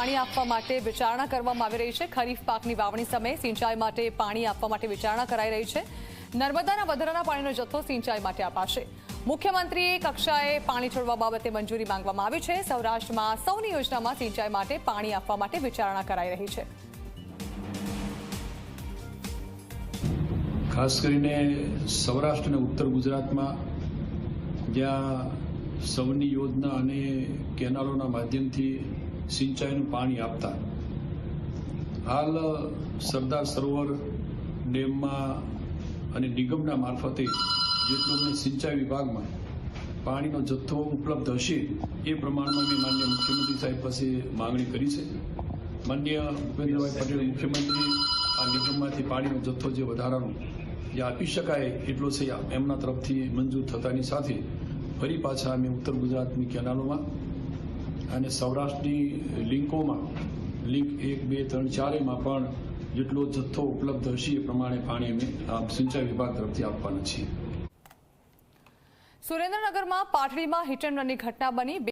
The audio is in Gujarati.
પાણી આપવા માટે વિચારણા કરવામાં આવી રહી છે. ખરીફ પાકની વાવણી સમયે સિંચાઈ માટે પાણી આપવા માટે વિચારણા કરાઈ રહી છે. નર્મદાના વધારાના પાણીનો જથ્થો સિંચાઈ માટે અપાશે. મુખ્યમંત્રીએ કક્ષાએ પાણી છોડવા બાબતે મંજૂરી માંગવામાં આવી છે. સૌરાષ્ટ્રમાં સૌની યોજનામાં સિંચાઈ માટે પાણી આપવા માટે વિચારણા કરાઈ રહી છે. ખાસ કરીને સૌરાષ્ટ્ર અને ઉત્તર ગુજરાતમાં જ્યાં સૌની યોજના અને કેનાલોના માધ્યમથી સિંચાઈનું પાણી આપતા. હાલ, સરદાર સરોવર ડેમમાં અને નિગમના મારફતે જેટલું અમને સિંચાઈ વિભાગમાં પાણીનો જથ્થો ઉપલબ્ધ હશે, એ પ્રમાણમાં મેં માન્ય મુખ્યમંત્રી સાહેબ પાસે માંગણી કરી છે. માન્ય ભૂપેન્દ્રભાઈ પટેલ મુખ્યમંત્રી આ નિગમમાંથી પાણીનો જથ્થો જે વધારાનો જે આપી શકાય એટલો છે, એમના તરફથી મંજૂર થતાની સાથે ફરી પાછા અમે ઉત્તર ગુજરાતની કેનાલોમાં અને સૌરાષ્ટ્રની લિંકોમાં, લિંક એક, બે, ત્રણ ચારેમાં પણ જેટલો જથ્થો ઉપલબ્ધ હશે એ પ્રમાણે પાણી અમે સિંચાઈ વિભાગ તરફથી આપવાના છીએ. સુરેન્દ્રનગરમાં પાટડીમાં હિટ એન્ડ રનની ઘટના બની.